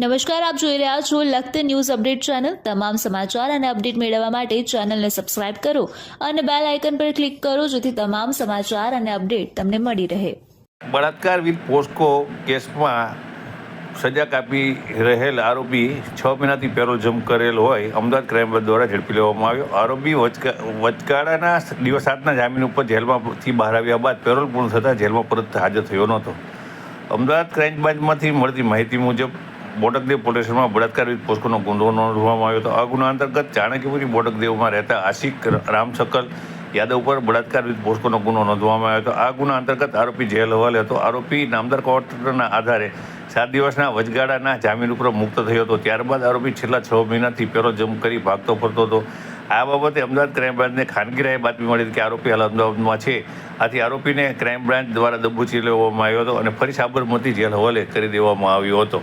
નમસ્કાર, આપ જોઈ રહ્યા છો લખત ન્યૂઝ અપડેટ ચેનલ. તમામ સમાચાર અને અપડેટ મેળવવા માટે ચેનલને સબસ્ક્રાઇબ કરો અને બેલ આઇકન પર ક્લિક કરો, જેથી તમામ સમાચાર અને અપડેટ તમને મળી રહે. બળાત્કાર વિથ પોસ્કો કેસમાં સજા કાપી રહેલ આરોપી છ મહિનાથી પેરોલ જમ્પ કરેલ હોય. અમદાવાદ ક્રાઇમ બ્રાન્ચ દ્વારા ઝડપી લેવામાં આવ્યો. આરોપી વચકા, વચગાળાના દિવસ સાતના જામીન ઉપર જેલમાંથી બહાર આવ્યા બાદ પેરોલ પૂર્ણ થતાં જેલમાં પરત હાજર થયો નહોતો. અમદાવાદ ક્રાઇમ બ્રાન્ચમાંથી મળતી માહિતી મુજબ બોડકદેવ પોલીસમાં બળાત્કાર પોસ્કોનો ગુનો નોંધવામાં આવ્યો હતો. આ ગુના અંતર્ગત ચાણક્યપુરી બોડકદેવમાં રહેતા આશિક રામસકલ યાદવ ઉપર બળાત્કાર વિરુદ્ધ પોસ્કોનો ગુનો નોંધવામાં આવ્યો હતો. આ ગુના અંતર્ગત આરોપી જેલ હવાલે હતો. આરોપી નામદાર કોર્ટના આધારે સાત દિવસના વચગાળાના જામીન ઉપર મુક્ત થયો હતો. ત્યારબાદ આરોપી છેલ્લા છ મહિનાથી પેરો જમ કરી ભાગતો ફરતો હતો. આ બાબતે અમદાવાદ ક્રાઇમ બ્રાન્ચને ખાનગી રાહે બાતમી મળી કે આરોપી હાલ અમદાવાદમાં છે. આથી આરોપીને ક્રાઇમ બ્રાન્ચ દ્વારા દબોચી લેવામાં આવ્યો હતો અને ફરી સાબરમતી જેલ હવાલે કરી દેવામાં આવ્યો હતો.